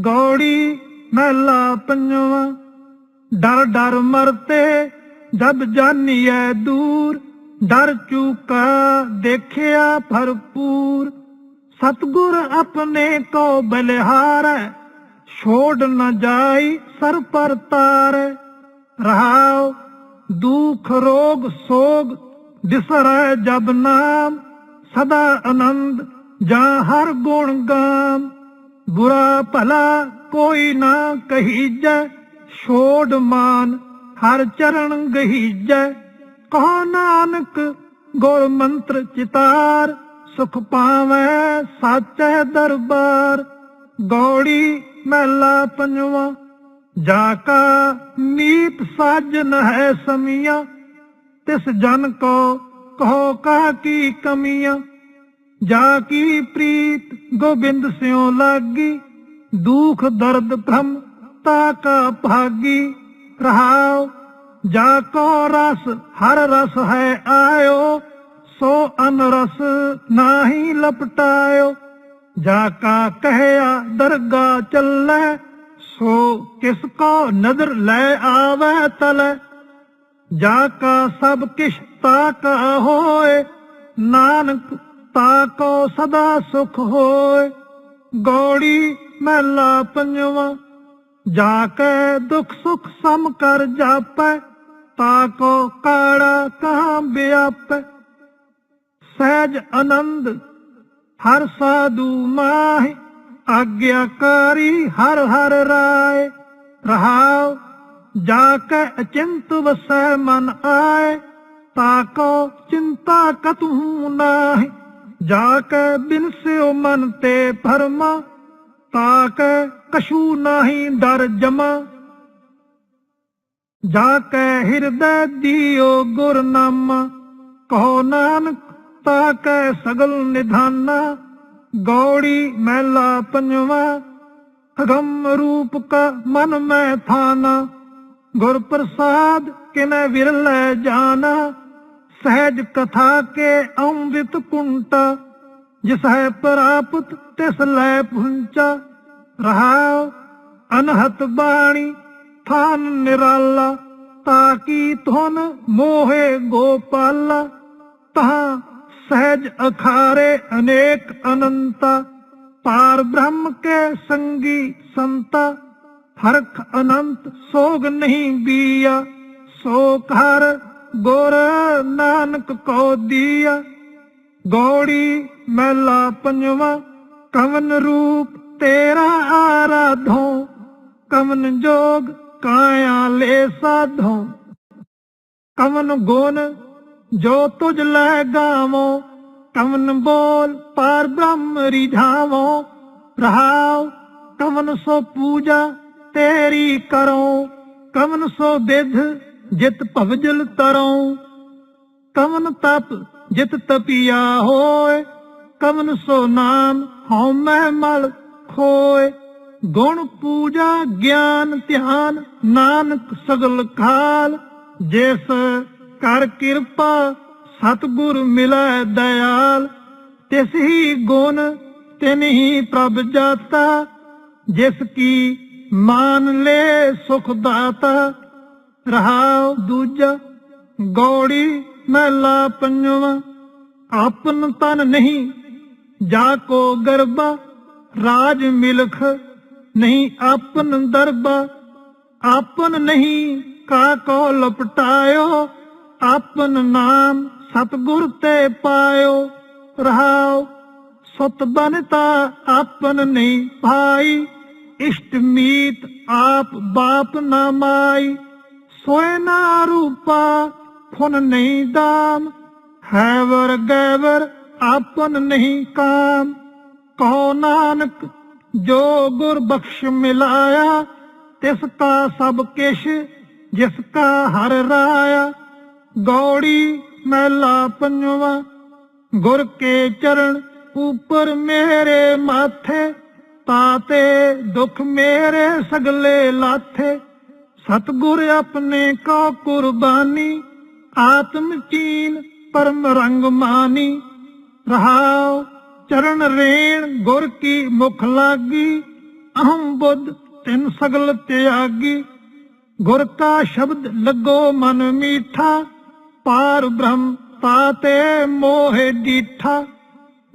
ਗੌੜੀ ਮਹਿਲਾ ਪੰਜਵਾ। ਡਰ ਡਰ ਮਰਤੇ ਜਬ ਜਾਨੀਐ ਦੂਰ। ਡਰ ਚੁਕਾ ਦੇਖਿਆ ਭਰਪੂਰ। ਸਤਗੁਰ ਆਪਣੇ ਕੋ ਬਲਿਹਾਰ, ਛੋੜ ਨ ਜਾਈ ਸਰ ਪਰ ਤਾਰੈ। ਰਹਾਉ ਦੁਖ ਰੋਗ ਸੋਗ, ਦਿਸਰੈ ਜਬ ਨਾਮ। ਸਦਾ ਆਨੰਦ ਜਾਂ ਹਰ ਗੁਣ ਗਾਮ। ਬੁਰਾ ਭਲਾ ਕੋਈ ਨਾ ਕਹੀਜੈ, ਛੋੜ ਮਾਨ ਹਰ ਚਰਨ ਗਹੀਜੈ। ਕਹੋ ਨਾਨਕ ਗੁਰ ਮੰਤਰ ਚਿਤਾਰ, ਸੁਖ ਪਾਵੈ ਸਾਚੈ ਦਰਬਾਰ। ਗੌੜੀ ਮਹਿਲਾ ਪੰਜਵਾ, ਜਾ ਕਾ ਨੀਤ ਸਾਜਨ ਹੈ ਸਮੀਆਂ, ਤਿਸ ਜਨ ਕੋ ਕਹੋ ਕਾ ਕੀ ਕਮੀਆਂ। ਜਾ ਕੀ ਪ੍ਰੀਤ ਗੋਬਿੰਦ ਸਿਉ ਲਾਗੀ, ਦੁਖ ਦਰਦ ਭ੍ਰਮ ਤਾ ਕਾ ਭਾਗੀ। ਰਹਾਉ, ਜਾ ਕੋ ਰਸ, ਹਰ ਰਸ ਹੈ ਆਇਓ, ਸੋ ਅਨਰਸ ਨਾਹੀ ਲਪਟਾਇਓ। ਜਾ ਕਾ ਕਹਿਆ, ਦਰਗਾ ਚੱਲੈ, ਸੋ ਕਿਸ ਕੋ ਨਦਰ ਲੈ ਆਵੈ ਤਲੈ। ਜਾ ਕਾ ਸਭ ਕਿਛ ਤਾ ਕਾ ਹੋਏ, ਨਾਨਕ ਤਾਕੋ ਸਦਾ ਸੁਖ ਹੋਏ। ਗੌੜੀ ਮਹਿਲਾ ਪੰਜਵਾ। ਜਾ ਕੇ ਦੁਖ ਸੁਖ ਸਮ ਕਰ ਜਾਪੈ, ਤਾ ਕੋ ਕਾੜਾ ਕਹਾਂ ਵਿਆਪੈ ਸਹਿਜ ਆਨੰਦ ਹਰ ਸਾਧੂ ਮਾਹਿ ਆਗਿਆਕਾਰੀ ਹਰ ਹਰ ਰਾਏ। ਰਹਾਉ, ਜਾ ਕੇ ਅਚਿੰਤ ਵਸੈ ਮਨ ਆਏ ਤਾਕੋ ਚਿੰਤਾ ਕਤੂ ਨਾਹਿ। ਜਾ ਕੇ ਬਿਨਸਿਓ ਮਨ ਤੇ ਭਰਮਾ ਤਾਕੇ ਕਸ਼ੂ ਨਾਹੀ ਡਰ ਜਮਾ। ਜਾ ਕੇ ਹਿਰਦੈ ਦਿਓ ਗੁਰ ਨਾਮਾ ਕਹੋ ਨਾਨਕ ਤਾਕੇ ਸਗਲ ਨਿਧਾਨਾ, ਗੌੜੀ ਮਹਿਲਾ ਪੰਜਵਾ। ਅਗੰਮ ਰੂਪ ਕਾ ਮਨ ਮੈਂ ਥਾਨਾ, ਗੁਰ ਪ੍ਰਸਾਦ ਕਿਨੇ ਵਿਰਲੇ ਜਾਣਾ ਸਹਿਜ ਕਥਾ ਕੇ ਅੰਮ੍ਰਿਤ ਕੁੰਟਾ, ਜਿਸ ਹੈ ਪ੍ਰਾਪਤ ਤਿਸ ਲੈ ਪੁੰਚਾ। ਰਹਾਉ ਅਨਹਤ ਬਾਣੀ, ਥਾਨ ਨਿਰਾਲਾ, ਤਾਕੀ ਧੁਨ ਮੋਹੇ ਗੋਪਾਲਾ। ਤਹਾਂ ਸਹਿਜ ਅਖਾਰੇ ਅਨੇਕ ਅਨੰਤਾ, ਪਾਰ ਬ੍ਰਹਮ ਕੇ ਸੰਗੀ ਸੰਤਾ। ਹਰਖ ਅਨੰਤ ਸੋਗ ਨਹੀਂ ਬੀਆ ਸੋ ਘਰ ਗੁਰ ਨਾਨਕ ਕੋ ਦੀਆ, ਗੌੜੀ ਮਹਿਲਾ ਪੰਜਵਾ, ਕਵਨ ਰੂਪ ਤੇਰਾ ਆਰਾਧੋ, ਕਵਨ ਜੋਗ ਕਾਇਆ ਲੈ ਸਾਧੋ। ਕਵਨ ਗੁਣ ਜੋ ਤੁਝ ਲੈ ਗਾਵੋ, ਕਵਨ ਬੋਲ ਪਰ ਬ੍ਰਹਮ ਰਿਝਾਵੋ। ਰਹਾਉ, ਕਵਨ ਸੋ ਪੂਜਾ ਤੇਰੀ ਕਰੋ, ਕਵਨ ਸੋ ਵਿਧ ਜਿਤ ਭਵਜਲ ਤਰੋ ਕਵਨ ਤਪ ਜਿਤ ਤਪਿਆ ਹੋਏ ਕਵਨ ਸੋ ਨਾਮ ਹਉ ਮੈਂ ਖੋਏ ਗੁਣ ਪੂਜਾ ਗਿਆਨ ਧਿਆਨ ਨਾਨਕ ਸਗਲ ਖਾਲ, ਜਿਸ ਕਰ ਕਿਰਪਾ ਸਤਿਗੁਰ ਮਿਲੈ ਦਇਆਲ। ਤਿਸ ਹੀ ਗੁਣ ਤਿਨ ਹੀ ਪ੍ਰਭ ਜਾਤਾ, ਜਿਸ ਕੀ ਮਾਨ ਲੈ ਸੁਖ ਦਾਤਾ। ਰਹਾਉ ਦੂਜਾ ਗੌੜੀ ਮਹਿਲਾ ਪੰਜਵਾ, ਆਪਨ ਤਨ ਨਹੀਂ ਜਾ ਕੋ ਗਰਬਾ, ਰਾਜ ਮਿਲਖ ਨਹੀਂ ਆਪਨ ਦਰਬਾ, ਆਪਨ ਨਹੀਂ ਕਾ ਕੋ ਲਪਟਾਇਓ, ਆਪਨ ਨਾਮ ਸਤਗੁਰ ਤੇ ਪਾਇਓ, ਰਹਾਉ ਸਤ ਬਨਤਾ ਆਪਨ ਨਹੀਂ ਭਾਈ, ਇਸ਼ਟ ਮੀਤ ਆਪ ਬਾਪ ਨਾ ਮਾਈ। ਸੋਏ ਰੂਪਾ ਫੁਨ ਨਹੀਂ ਦਾਮ, ਹੈ ਵਰ ਗੈਵਰ ਆਪਨ ਨਹੀਂ ਕਾਮ। ਕਹੋ ਨਾਨਕ, ਜੋ ਗੁਰ ਬਖਸ਼ ਮਿਲਾਇਆ, ਤਿਸ ਕਾ ਸਭ ਕਿਛ, ਜਿਸ ਕਾ ਹਰ ਰਾਇਆ। ਗੌੜੀ ਮਹਿਲਾ ਪੰਜਵਾ, ਗੁਰ ਕੇ ਚਰਨ ਉਪਰ ਮੇਰੇ ਮਾਥੇ ਤਾਤੇ ਦੁਖ ਮੇਰੇ ਸਗਲੇ ਲਾਥੇ। ਸਤਗੁਰ ਆਪਣੇ ਕਾ ਕੁਰਬਾਨੀ, ਆਤਮ ਚੀਨ ਪਰਮ ਰੰਗ ਮਾਨੀ। ਰਹਾਉ ਚਰਨ ਰੇਣ ਗੁਰ ਕੀ ਮੁਖ ਲਾਗੀ, ਅਹੰ ਬੁੱਧ ਤਿਨ ਸਗਲ ਤਿਆਗੀ। ਗੁਰ ਕਾ ਸ਼ਬਦ ਲੱਗੋ ਮਨ ਮੀਠਾ, ਪਾਰ ਬ੍ਰਹਮ ਤਾਤੇ ਮੋਹਿ ਡੀਠਾ।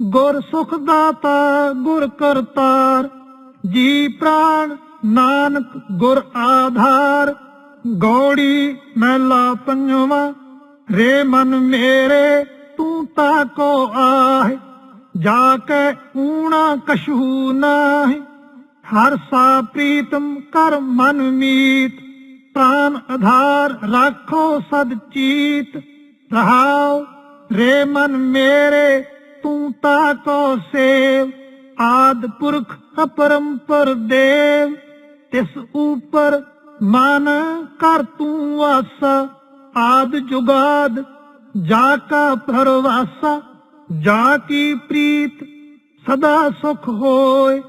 ਗੁਰ ਸੁਖ ਦਾਤਾ, ਗੁਰ ਕਰਤਾਰ, ਜੀ ਪ੍ਰਾਣ ਨਾਨਕ ਗੁਰ ਆਧਾਰ, ਗੌੜੀ ਮਹਿਲਾ ਪੰਜਵਾ, ਰੇ ਮਨ ਮੇਰੇ ਤੂੰ ਤਾ ਕੋ ਆਏ ਜਾ ਕੇ ਊਣਾ ਕਛੂ ਨਾਹੀ। ਹਰ ਸਾ ਪ੍ਰੀਤਮ ਕਰ ਮਨ ਮੀਤ, ਪ੍ਰਾਨ ਆਧਾਰ ਰਾਖੋ ਸਦ ਚੀਤ। ਰਹਾਉ, ਰੇ ਮਨ ਮੇਰੇ ਤੂੰ ਤਾ ਕੋ ਸੇਵ, ਆਦ ਪੁਰਖ ਅਪਰੰਪਰ ਦੇਵ। ਤਿਸ ਉਪਰ ਮਨ ਕਰ ਤੂੰ ਵਾਸਾ, ਆਦ ਜੁਗਾਦ ਜਾ ਕਾ ਪਰਵਾਸਾ, ਜਾ ਕੀ ਪ੍ਰੀਤ ਸਦਾ ਸੁਖ ਹੋਏ,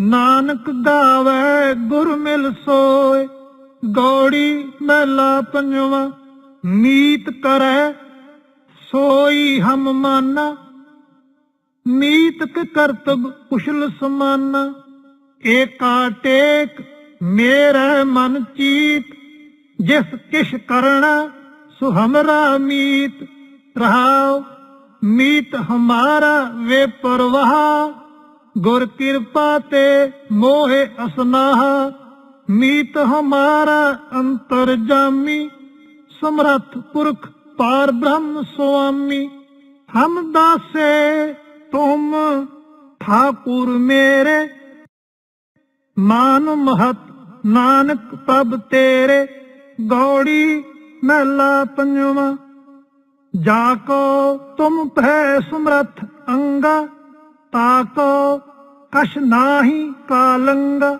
ਨਾਨਕ ਗਾਵੇ ਗੁਰ ਮਿਲ ਸੋਏ। ਗੌੜੀ ਮਹਿਲਾ ਪੰਜਵਾ, ਮੀਤ ਕਰੈ ਸੋਈ ਹਮ ਮਾਨਾ। ਮੀਤ ਕ ਕਰਤਬ ਕੁਸ਼ਲ ਸਮਾਨਾ, ਏਕਾ ਟੇਕ ਮੇਰਾ ਮਨ ਚੀਤ ਜਿਸ ਕਿਛ ਕਰਣਾ ਸੋ ਹਮਰਾ ਮੀਤ। ਰਹਾਉ, ਮੀਤ ਹਮਾਰਾ ਵੇ ਪਰਵਾਹ ਗੁਰ ਕਿਰਪਾ ਤੇ ਮੋਹਿ ਅਸਨਾਹ। ਮੀਤ ਹਮਾਰਾ ਅੰਤਰ ਜਾਮੀ। ਸਮਰਥ ਪੁਰਖ ਪਾਰ ਬ੍ਰਹਮ ਸੁਆਮੀ। ਹਮ ਦਾਸੇ ਤੁਮ, ਠਾਕੁਰ ਮੇਰੇ। ਮਾਨ ਮਹਤ ਨਾਨਕ ਪ੍ਰਭ ਤੇਰੇ ਗੌੜੀ ਮਹਿਲਾ ਪੰਜਵਾ। ਜਾ ਕੋ ਤੁਮ ਭੈ ਸਮਰਥ ਅੰਗਾ ਤਾਕੋ ਕਛ ਨਾਹੀ ਕਾਲੰਗਾ।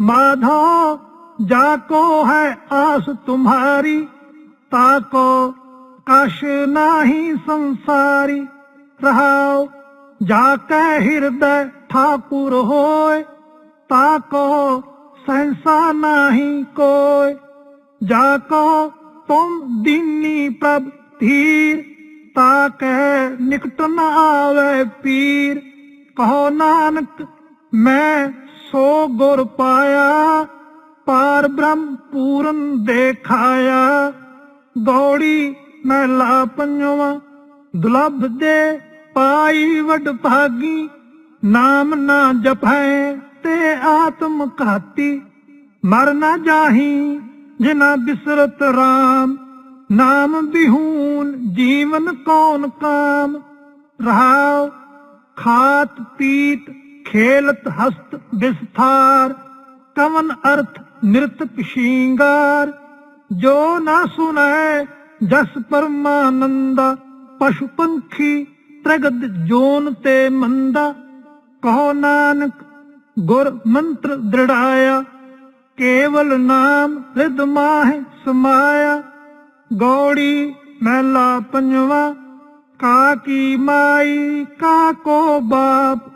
ਮਾਧੋ, ਜਾ ਕੋ ਹੈ ਆਸ ਤੁਮਹਾਰੀ ਤਾਕੋ ਕਛ ਨਾਹੀ ਸੰਸਾਰੀ। ਰਹਾਉ, ਜਾ ਕੈ ਹਿਰਦੈ ਠਾਕੁਰ ਹੋਏ ਤਾਕੋ ਸਹਸਾ ਨਾਹੀ ਕੋਇ ਜਾ ਕੋ ਤੁਮ ਦੀਨੀ ਪ੍ਰਭ ਧੀਰ ਤਾਕੈ ਨਿਕਟ ਨਾ ਆਵੇ ਪੀਰ। ਕਹੋ ਨਾਨਕ, ਮੈਂ ਸੋ ਗੁਰ ਪਾਇਆ, ਪਾਰ ਬ੍ਰਹਮ ਪੂਰਨ ਦੇਖਾਇਆ। ਗੌੜੀ ਮਹਿਲਾ ਪੰਜਵਾ, ਦੁਲਭ ਦੇ ਪਾਈ ਵਡ ਭਾਗੀ, ਨਾਮ ਨਾ ਜਪੈ। ਤੇ ਆਤਮ ਘਾਤੀ। ਮਰ ਨਾ ਜਾਹੀ ਜਿਨਾ ਬਿਸਰਤ RAM ਨਾਮ ਬਿਹੂਨ ਜੀਵਨ ਕੌਣ ਕਾਮ। ਰਹਾਉ ਖਾਤ ਪੀਤ ਖੇਲਤ ਹਸਤ ਵਿਸਥਾਰ। ਕਵਨ ਅਰਥ ਨਿਰਤਕ ਸ਼ਿੰਗਾਰ ਜੋ ਨਾ ਸੁਨੈ ਜਸ ਪਰਮਾਨੰਦਾ। ਪਸ਼ੂ ਪੰਖੀ ਤ੍ਰਗਦ ਜੋਨ ਤੇ ਮੰਦਾ। ਕਹੋ ਨਾਨਕ ਗੁਰ ਮੰਤਰ ਦ੍ਰਿੜਾਇਆ ਕੇਵਲ ਨਾਮ ਰਿਦ ਮਾਹਿ ਸਮਾਇਆ ਗੌੜੀ ਮਹਿਲਾ ਪੰਜਵਾ ਕਾ ਕੀ ਮਾਈ ਕਾ ਕੋ ਬਾਪ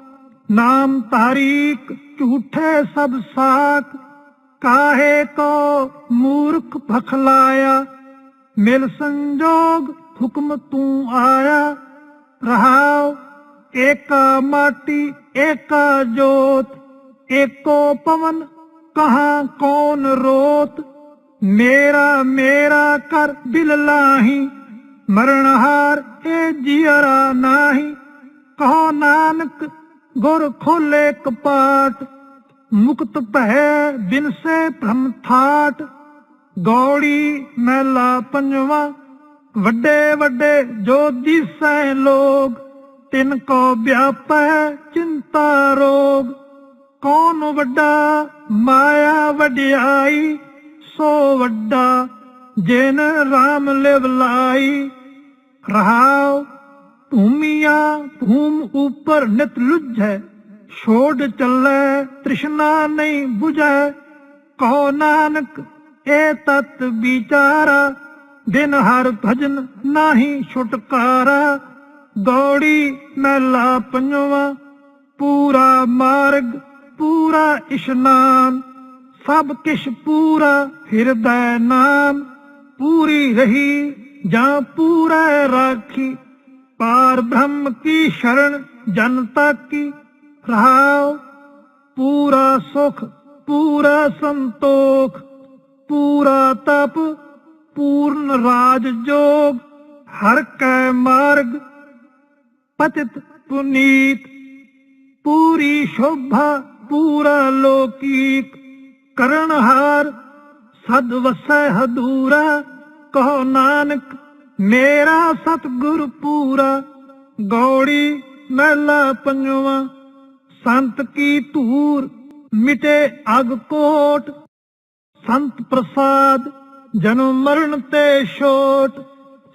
ਨਾਮ ਤਾਰੀਕ ਝੂਠੇ ਸਭ ਸਾਖ ਕਾਹੇ ਕੋ ਮੂਰਖ ਭਖਲਾਇਆ ਮਿਲ ਸੰਜੋਗ ਹੁਕਮ ਤੂੰ ਆਇਆ ਰਹਾਉ ਏਕਾ ਮਾਟੀ ਏਕਾ ਜੋਤ ਏਕੋ ਪਵਨ, ਕਹਾ ਕੌਣ ਰੋਤ? ਮੇਰਾ ਮੇਰਾ ਕਰ ਦਿਲ ਲਾਹੀ, ਮਰਣਹਾਰ ਏ ਜੀਅਰਾ ਨਾਹੀ। ਕਹੋ ਨਾਨਕ, ਗੁਰ ਖੋਲੇ ਕਪਾਟ, ਮੁਕਤ ਭੈ ਬਿਨ ਸੇ ਭ੍ਰਮ ਥਾਟ। ਗੌੜੀ ਮਹਿਲਾ ਪੰਜਵਾ, ਵੱਡੇ ਵੱਡੇ ਜੋ ਦਿਸੈ ਲੋਗ, ਤਿਨ ਕੋ ਵਿਆਪੈ ਚਿੰਤਾ ਰੋਗ। ਕੌਣ ਵੱਡਾ ਮਾਇਆ ਵਡਿਆਈ, ਸੋ ਵੱਡਾ ਜਿਨ ਰਾਮ ਲਿਵਲਾਈ ਰਹਾਉ ਭੂਮੀਆ, ਭੂਮ ਉਪਰ ਨਿਤ ਲੁਝੈ, ਛੋੜ ਚੱਲੇ, ਤ੍ਰਿਸ਼ਨਾ ਨਹੀਂ 부ਝੈ ਕਹੋ ਨਾਨਕ, ਏ ਤਤ ਵਿਚਾਰਾ, ਦਿਨ ਹਰ ਭਜਨ ਨਾਹੀ ਛੁਟਕਾਰਾ। ਗੌੜੀ ਮਹਿਲਾ ਪੰਜਵਾ, ਪੂਰਾ ਮਾਰਗ ਪੂਰਾ ਇਸ਼ਨਾਨ, ਸਭ ਕਿਛ ਪੂਰਾ ਹਿਰਦੈ ਨਾਮ। ਪੂਰੀ ਰਹੀ ਜਾਂ ਪੂਰਾ ਰਾਖੀ, ਪਾਰ ਬ੍ਰਹਮ ਕੀ ਸ਼ਰਨ ਜਨਤਾ ਕੀ ਰਹਾਉ, ਪੂਰਾ ਸੁਖ, ਪੂਰਾ ਸੰਤੋਖ, ਪੂਰਾ ਤਪ, ਪੂਰਨ ਰਾਜ ਜੋਗ। ਹਰ ਕੈ ਮਾਰਗ ਪਤਿਤ ਪੁਨੀਤ, ਪੂਰੀ ਸ਼ੋਭਾ ਪੂਰਾ ਲੋਕੀਕ ਕਰਨਹਾਰ ਸਦ ਵਸੈ ਹਦੂਰਾ, ਕਹੋ ਨਾਨਕ, ਮੇਰਾ ਸਤਿਗੁਰ ਪੂਰਾ, ਗੌੜੀ ਮਹਿਲਾ ਪੰਜਵਾ, ਸੰਤ ਕੀ ਧੂਰ ਮਿਟੇ ਅਗ ਕੋਟ, ਸੰਤ ਪ੍ਰਸਾਦ ਜਨਮ ਮਰਨ ਤੇ ਛੋਟ,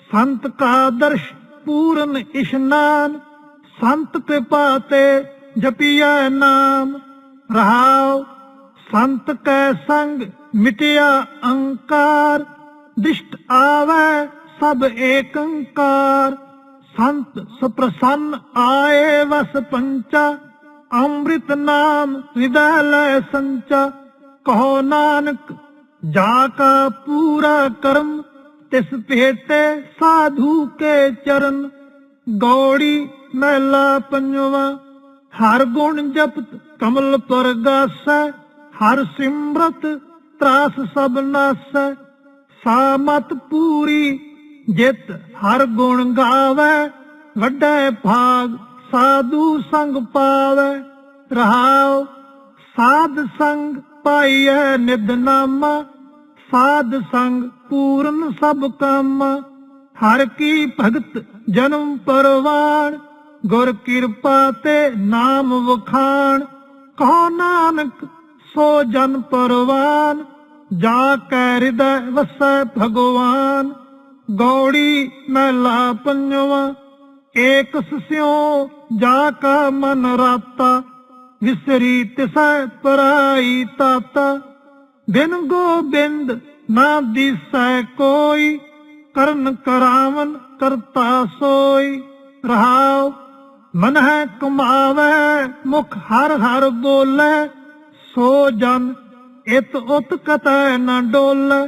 ਸੰਤ ਕਾ ਦਰਸ਼ ਪੂਰਨ ਇਸ਼ਨਾਨ, ਸੰਤ ਕਿਰਪਾ ਤੇ ਜਪੀਐ ਨਾਮ। ਰਹਾਉ। ਸੰਤ ਕੈ ਸੰਗ ਮਿਟਿਆ ਅੰਕਾਰ। ਦਿਸ਼ਟ ਆਵੈ ਸਭ ਏਕੰਕਾਰ। ਸੰਤ ਸੁਪ੍ਰਸੰਨ ਆਏ ਵਸ ਪੰਚਾ। ਅੰਮ੍ਰਿਤ ਨਾਮ ਹਿਰਦੈ ਲੈ ਸੰਚਾ। ਕਹੋ ਨਾਨਕ, ਜਾ ਕਾ ਪੂਰਾ ਕਰਮ। ਤਿਸ ਭੇਟੇ ਸਾਧੂ ਕੇ ਚਰਨ। ਗੌੜੀ ਮਹਿਲਾ ਪੰਜਵਾ। ਹਰ ਗੁਣ ਜਪਤ ਕਮਲ ਪਰਗਾਸੈ ਹਰ ਸਿਮਰਤ ਤਰਾਸ ਸਭ ਨਾਸੈ। ਸਾਮਤ ਪੂਰੀ ਜਿਤ ਹਰ ਗੁਣ ਗਾਵੇ, ਵੱਡੇ ਭਾਗ ਸਾਧੂ ਸੰਗ ਪਾਵੇ। ਰਹਾਉ, ਸਾਧ ਸੰਗ ਪਾਈਐ ਨਿਦਨਾਮਾ ਸਾਧ ਸੰਗ ਪੂਰਨ ਸਭ ਕੰਮ। ਹਰ ਕੀ ਭਗਤ ਜਨਮ ਪਰਵਾਨ ਗੁਰ ਕਿਰਪਾ ਤੇ ਨਾਮ ਵਖਾਣ। ਕਹੋ ਨਾਨਕ, ਸੋ ਜਨ ਪਰਵਾਨ, ਜਾ ਕੈ ਹਿਰਦੈ ਵਸੈ ਭਗਵਾਨ। ਗੌੜੀ ਮਹਿਲਾ ਪੰਜਵਾ, ਏਕ ਸਿਉ ਜਾ ਕਾ ਮਨ ਰਾਤਾ। ਵਿਸਰੀ ਤਿਸੈ ਪਰਾਈ ਤਾਤਾ। ਬਿਨ ਗੋਬਿੰਦ ਨਾ ਦਿਸੈ ਕੋਈ, ਕਰਨ ਕਰਾਵਨ ਕਰਤਾ ਸੋਈ। ਰਹਾਉ ਮਨ ਹੈ ਕਮਾਵੇ ਮੁਖ ਹਰ ਹਰ ਬੋਲੇ ਸੋ ਜਨ ਇਤ ਉਤ ਕਤੈ ਨ ਡੋਲੇ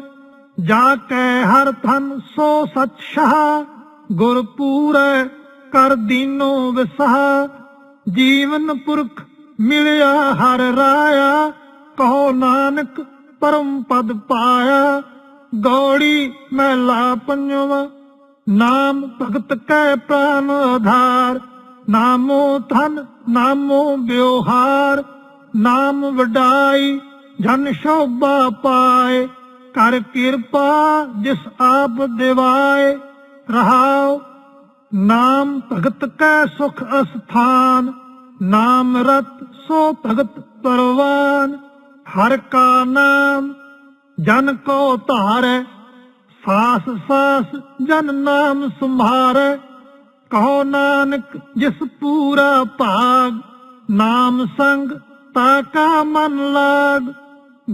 ਜਾ ਕੈ ਹਰ ਥਨ ਸੋ ਸਚ ਸ਼ਾਹ ਗੁਰ ਪੂਰੈ ਕਰ ਦੀਨੋ ਵਿਸਹ, ਜੀਵਨ ਪੁਰਖ ਮਿਲਿਆ ਹਰ ਰਾਇਆ, ਕਹੋ ਨਾਨਕ ਪਰਮ ਪਦ ਪਾਇਆ, ਗੌੜੀ ਮਹਿਲਾ ਪੰਜਵਾ, ਨਾਮ ਭਗਤ ਕੈ ਪ੍ਰਾਨ ਆਧਾਰ ਨਾਮੋ ਧਨ, ਨਾਮੋ ਵਿਵਹਾਰ, ਨਾਮ ਵਡਾਈ, ਜਨ ਸ਼ੋਭਾ ਪਾਏ, ਕਰ ਕਿਰਪਾ ਜਿਸ ਆਪ ਦਿਵਾਏ, ਰਹਾਉ, ਨਾਮ ਭਗਤ ਕੈ ਸੁਖ ਅਸਥਾਨ, ਨਾਮ ਰਤ ਸੋ ਭਗਤ ਪਰਵਾਨ, ਹਰ ਕਾ ਨਾਮ, ਜਨ ਕੋ ਧਾਰੈ, ਸਾਸ ਸਾਸ ਜਨ ਨਾਮ ਸੰਭਾਰੈ ਕਹੋ ਨਾਨਕ, ਜਿਸ ਪੂਰਾ ਭਾਗ, ਨਾਮ ਸੰਗ, ਤਾ ਕਾ ਮਨ ਲਾਗ।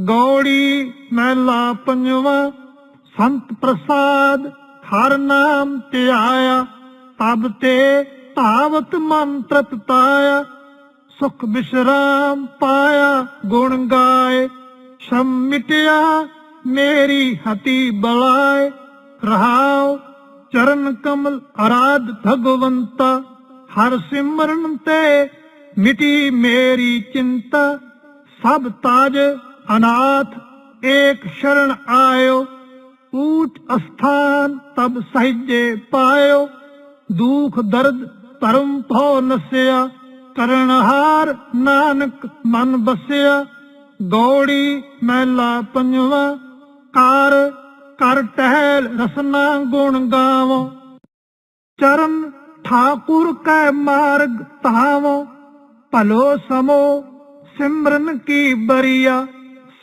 ਗੌੜੀ ਮਹਿਲਾ ਪੰਜਵਾ, ਸੰਤ ਪ੍ਰਸਾਦ, ਹਰ ਨਾਮ ਧਿਆਇਆ। ਤਬ ਤੇ ਭਾਵਤ ਮਨ ਤ੍ਰਤ ਪਾਇਆ ਸੁਖ ਵਿਸ਼ਰਾਮ ਪਾਇਆ, ਗੁਣ ਗਾਏ। ਸ਼ਮ ਮਿਟਿਆ, ਮੇਰੀ ਹਤੀ ਬਲਾਏ। ਰਹਾਉ ਚਰਨ ਕਮਲ ਅਰਾਧ ਭਗਵੰਤਾ, ਹਰ ਸਿਮਰਨ ਤੇ ਮਿਟੀ ਮੇਰੀ ਚਿੰਤਾ, ਸਭ ਤਾਜ ਅਨਾਥ, ਏਕ ਸ਼ਰਨ ਆਇਓ ਊਟ ਅਸਥਾਨ ਤਬ ਸਹਿਜੇ ਪਾਇਓ, ਦੁਖ ਦਰਦ ਧਰਮ ਭਉ ਨਸਿਆ, ਕਰਨਹਾਰ ਨਾਨਕ ਮਨ ਬਸਿਆ, ਗੌੜੀ ਮਹਿਲਾ ਪੰਜਵਾ, ਕਰ ਕਰ ਟਹਿਲ ਰਸਨਾ ਗੁਣ ਗਾਵੋ। ਚਰਨ ਠਾਕੁਰ ਕੈ ਮਾਰਗ ਧਾਵੋ। ਭਲੋ ਸਮੋ ਸਿਮਰਨ ਕੀ ਬਰੀਆ।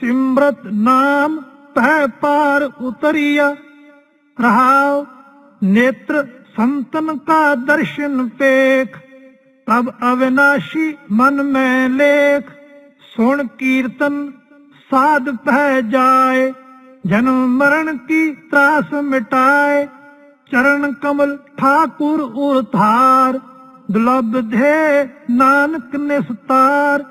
ਸਿਮਰਤ ਨਾਮ ਪਹਿ ਪਾਰ ਉਤਰੀਆ। ਰਹਾਉ ਨੇਤਰ ਸੰਤਨ ਕਾ ਦਰਸ਼ਨ ਪੇਖ। ਤਬ ਅਵਿਨਾਸ਼ੀ ਮਨ ਮੈਂ ਲੇਖ। ਸੁਣ ਕੀਰਤਨ ਸਾਧ ਪਹਿ ਜਾਏ। ਜਨਮ ਮਰਨ ਕੀ ਤਰਾਸ ਮਿਟਾਏ? ਚਰਨ ਕਮਲ ਠਾਕੁਰ ਉਰਧਾਰ ਦੁਲਬ ਧੇ ਨਾਨਕ ਨਿਸਤਾਰ।